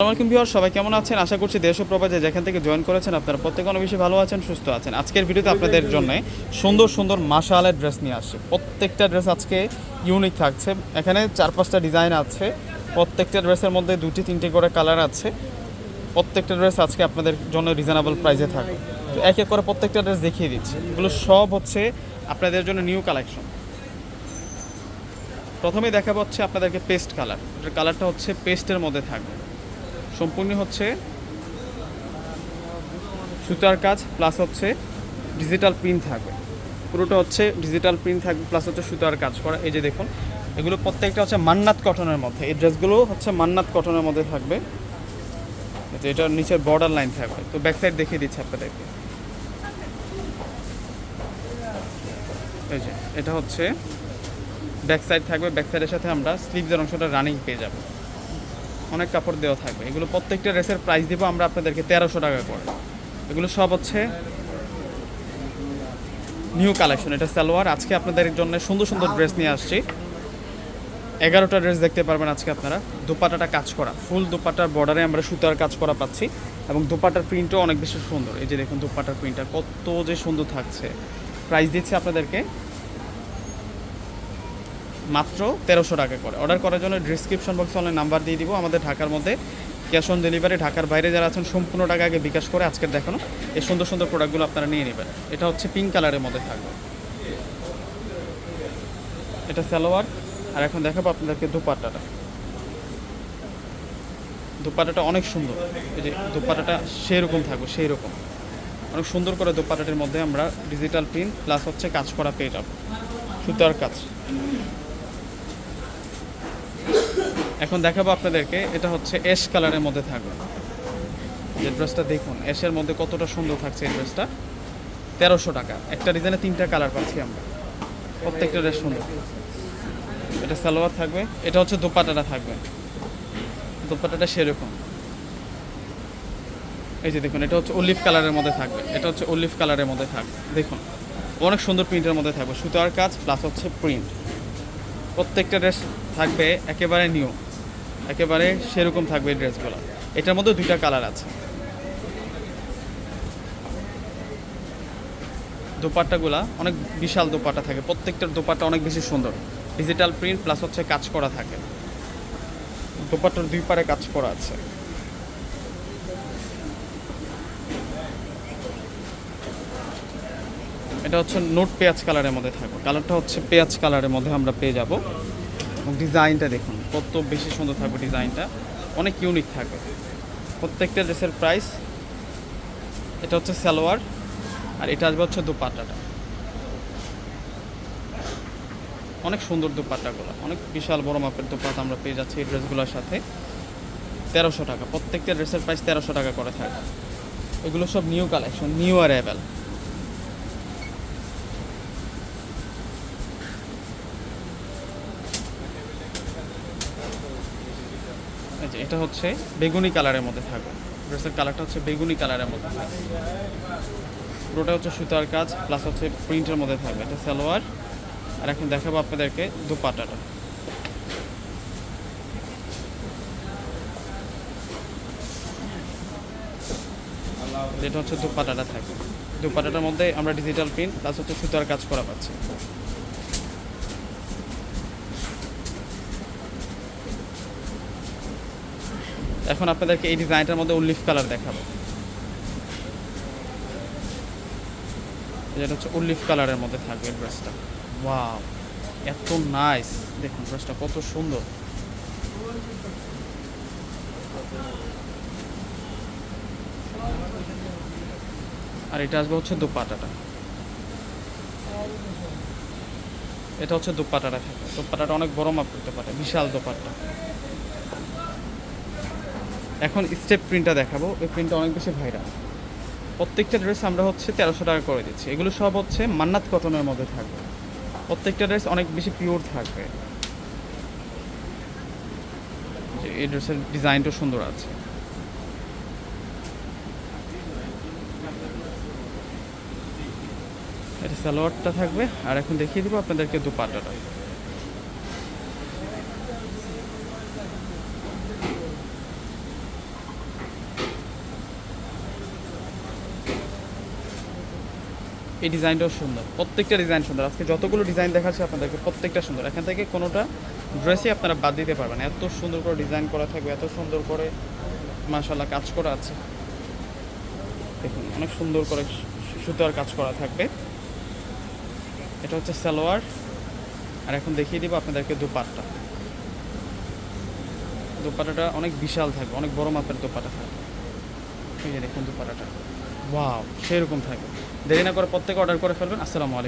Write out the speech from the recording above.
আসসালামাইকুম ভিউয়ার সবাই কেমন আছেন? আশা করছি দেশ ও প্রবাসে যেখান থেকে জয়েন করেছেন আপনারা প্রত্যেকে অনেক বেশি ভালো আছেন, সুস্থ আছেন। আজকের ভিডিওতে আপনাদের জন্য সুন্দর সুন্দর মাশালের ড্রেস নিয়ে আসছে। প্রত্যেকটা ড্রেস আজকে ইউনিক থাকছে। এখানে চার পাঁচটা ডিজাইন আছে। প্রত্যেকটা ড্রেসের মধ্যে দুটি, তিনটি করে কালার আছে। প্রত্যেকটা ড্রেস আজকে আপনাদের জন্য রিজনেবল প্রাইসে থাকবে। তো এক এক করে প্রত্যেকটা ড্রেস দেখিয়ে দিচ্ছি। এগুলো সব হচ্ছে আপনাদের জন্য নিউ কালেকশন প্রথমে দেখাবো হচ্ছে আপনাদেরকে পেস্ট কালার কালারটা হচ্ছে পেস্টের মধ্যে থাকবে। সম্পূর্ণ হচ্ছে সুতার কাজ প্লাস হচ্ছে ডিজিটাল প্রিন্ট থাকবে। পুরোটা হচ্ছে ডিজিটাল প্রিন্ট থাকবে প্লাস হচ্ছে সুতার কাজ করা। এই যে দেখুন, এগুলো প্রত্যেকটা হচ্ছে মান্নাত কটনের মধ্যে। এই ড্রেসগুলো হচ্ছে মান্নাত কটনের মধ্যে থাকবে। এই এটার নিচের বর্ডার লাইন থাকবে। তো ব্যাক সাইড দেখিয়ে দিচ্ছি আপনাদেরকে। এই যে, এটা হচ্ছে ব্যাক সাইড থাকবে। ব্যাক সাইডের সাথে আমরা স্লিভসের অংশটা রানিং পেয়ে যাব। অনেক কাপড় দেওয়া থাকবে। এগুলো প্রত্যেকটা ড্রেসের প্রাইস দিব আমরা আপনাদেরকে তেরোশো টাকা করে। এগুলো সব হচ্ছে নিউ কালেকশন এটা সালোয়ার। আজকে আপনাদের জন্য সুন্দর সুন্দর ড্রেস নিয়ে আসছি। এগারোটা ড্রেস দেখতে পারবেন আজকে আপনারা। দুপাটাটা কাজ করা ফুল দুপাটার বর্ডারে আমরা সুতার কাজ করা পাচ্ছি এবং দুপাটার প্রিন্টও অনেক বেশি সুন্দর। এই যে দেখুন দুপাটার প্রিন্টটা কত যে সুন্দর থাকছে। প্রাইস দিচ্ছি আপনাদেরকে মাত্র তেরোশো টাকা করে। অর্ডার করার জন্য ডিসক্রিপশন বক্সে অনলাইন নাম্বার দিয়ে দিব। আমাদের ঢাকার মধ্যে ক্যাশ অন ডেলিভারি ঢাকার বাইরে যারা আছেন, সম্পূর্ণ টাকা আগে বিকাশ করে আজকের দেখানো এই সুন্দর সুন্দর প্রোডাক্টগুলো আপনারা নিয়ে নেবেন। এটা হচ্ছে পিঙ্ক কালারের মধ্যে থাকবে। এটা সালোয়ার। আর এখন দেখাবো আপনাদেরকে দুপাট্টাটা। দুপাট্টাটা অনেক সুন্দর। এই যে দুপাট্টাটা সেরকম থাকবে সেই রকম অনেক সুন্দর করে দুপাট্টাটির মধ্যে আমরা ডিজিটাল প্রিন্ট প্লাস হচ্ছে কাজ করা পেয়ে যাব সুতার কাজ। এখন দেখাবো আপনাদেরকে, এটা হচ্ছে অ্যাশ কালারের মধ্যে থাকবে। যে ড্রেসটা দেখুন অ্যাশের মধ্যে কতটা সুন্দর থাকছে এই ড্রেসটা তেরোশো টাকা। একটা ডিজাইনে তিনটা কালার পাচ্ছি আমরা। প্রত্যেকটা ড্রেস সুন্দর। এটা সালোয়ার থাকবে, এটা হচ্ছে দোপাটাটা থাকবে। দোপাটাটা সেরকম। এই যে দেখুন, এটা হচ্ছে অলিভ কালারের মধ্যে থাকবে। এটা হচ্ছে অলিভ কালারের মধ্যে থাকবে। দেখুন, অনেক সুন্দর প্রিন্টের মধ্যে থাকবে। সুতার কাজ প্লাস হচ্ছে প্রিন্ট প্রত্যেকটা ড্রেস থাকবে একেবারে নিউ একেবারে সেরকম থাকবে ড্রেসগুলো। এটার মধ্যে দুইটা কালার আছে। দোপাট্টাগুলা, অনেক বিশাল দোপাট্টা থাকে। প্রত্যেকটার দোপাট্টা অনেক বেশি সুন্দর। ডিজিটাল প্রিন্ট প্লাস হচ্ছে কাজ করা থাকে। দোপাট্টার দুই পারে কাজ করা আছে। এটা হচ্ছে নোট পেঁয়াজ কালারের মধ্যে থাকবে। কালারটা হচ্ছে পেঁয়াজ কালারের মধ্যে আমরা পেয়ে যাব। ডিজাইনটা দেখুন। কত বেশি সুন্দর থাকবে ডিজাইনটা, অনেক ইউনিক থাকবে। প্রত্যেকটা ড্রেসের প্রাইস এটা হচ্ছে সালোয়ার, আর এটা আসবে হচ্ছে দুপাট্টাটা। অনেক সুন্দর দুপাট্টাগুলো, অনেক বিশাল বড় মাপের দুপাট্টা আমরা পেয়ে যাচ্ছি এই ড্রেসগুলোর সাথে। তেরোশো টাকা, প্রত্যেকটা ড্রেসের প্রাইস তেরোশো টাকা করে থাকে এগুলো সব নিউ কালেকশন নিউ অ্যারাইভেল যে এটা হচ্ছে বেগুনি কালারের মধ্যে থাকবে। ড্রেসের কালারটা হচ্ছে বেগুনি কালারের মধ্যে থাকবে। পুরোটা হচ্ছে সুতার কাজ প্লাস হচ্ছে প্রিন্টের মধ্যে থাকবে। এটা সালোয়ার। আর এখন দেখাবো আপনাদেরকে দুপাটাটা। যেটা হচ্ছে দুপাটাটা থাকবে। দুপাটাটার মধ্যে আমরা ডিজিটাল প্রিন্ট প্লাস হচ্ছে সুতার কাজ করা পাচ্ছি। এখন আপনাদেরকে এই ডিজাইনটার মধ্যে উল্লিফ কালার দেখাবো। যেটা হচ্ছে উল্লিফ কালারের মধ্যে থাকবে ড্রেসটা। ওয়াও, এত নাইস। দেখুন ড্রেসটা কত সুন্দর। আর এটা আসবে হচ্ছে দুপাটাটা। এটা হচ্ছে দুপাটাটা থাকে। দুপাটাটা অনেক বড় মাপ করতে পারে, বিশাল দুপাট্টা। এখন স্টেপ প্রিন্টটা দেখাবো। ওই প্রিন্টটা অনেক বেশি ভাইরাল প্রত্যেকটা ড্রেস আমরা হচ্ছে তেরোশো টাকা করে দিচ্ছি। এগুলো সব হচ্ছে মান্নাত কটনের মধ্যে থাকবে। প্রত্যেকটা ড্রেস অনেক বেশি পিওর থাকবে। এই ড্রেসের ডিজাইনটা সুন্দর আছে। এটা সালোয়ারটা থাকবে। আর এখন দেখিয়ে দিব আপনাদেরকে দুপাটাটা এই ডিজাইনটাও সুন্দর। প্রত্যেকটা ডিজাইন সুন্দর। আজকে যতগুলো ডিজাইন দেখাচ্ছে আপনাদেরকে প্রত্যেকটা সুন্দর। এখান থেকে কোনোটা ড্রেসই আপনারা বাদ দিতে পারবেন এত সুন্দর করে ডিজাইন করা থাকবে, এত সুন্দর করে মাশাল্লাহ কাজ করা আছে। দেখুন, অনেক সুন্দর করে সুতার কাজ করা থাকবে। এটা হচ্ছে সালোয়ার। আর এখন দেখিয়ে দিব আপনাদেরকে দুপাট্টা। দোপাটাটা অনেক বিশাল থাকবে, অনেক বড় মাপের দোপাটা থাকবে। এই যে দেখুন দোপাটাটা ওয়াও সেরকম থাকে। দেরি না করে প্রত্যেকে অর্ডার করে ফেলবেন। আসসালামু আলাইকুম।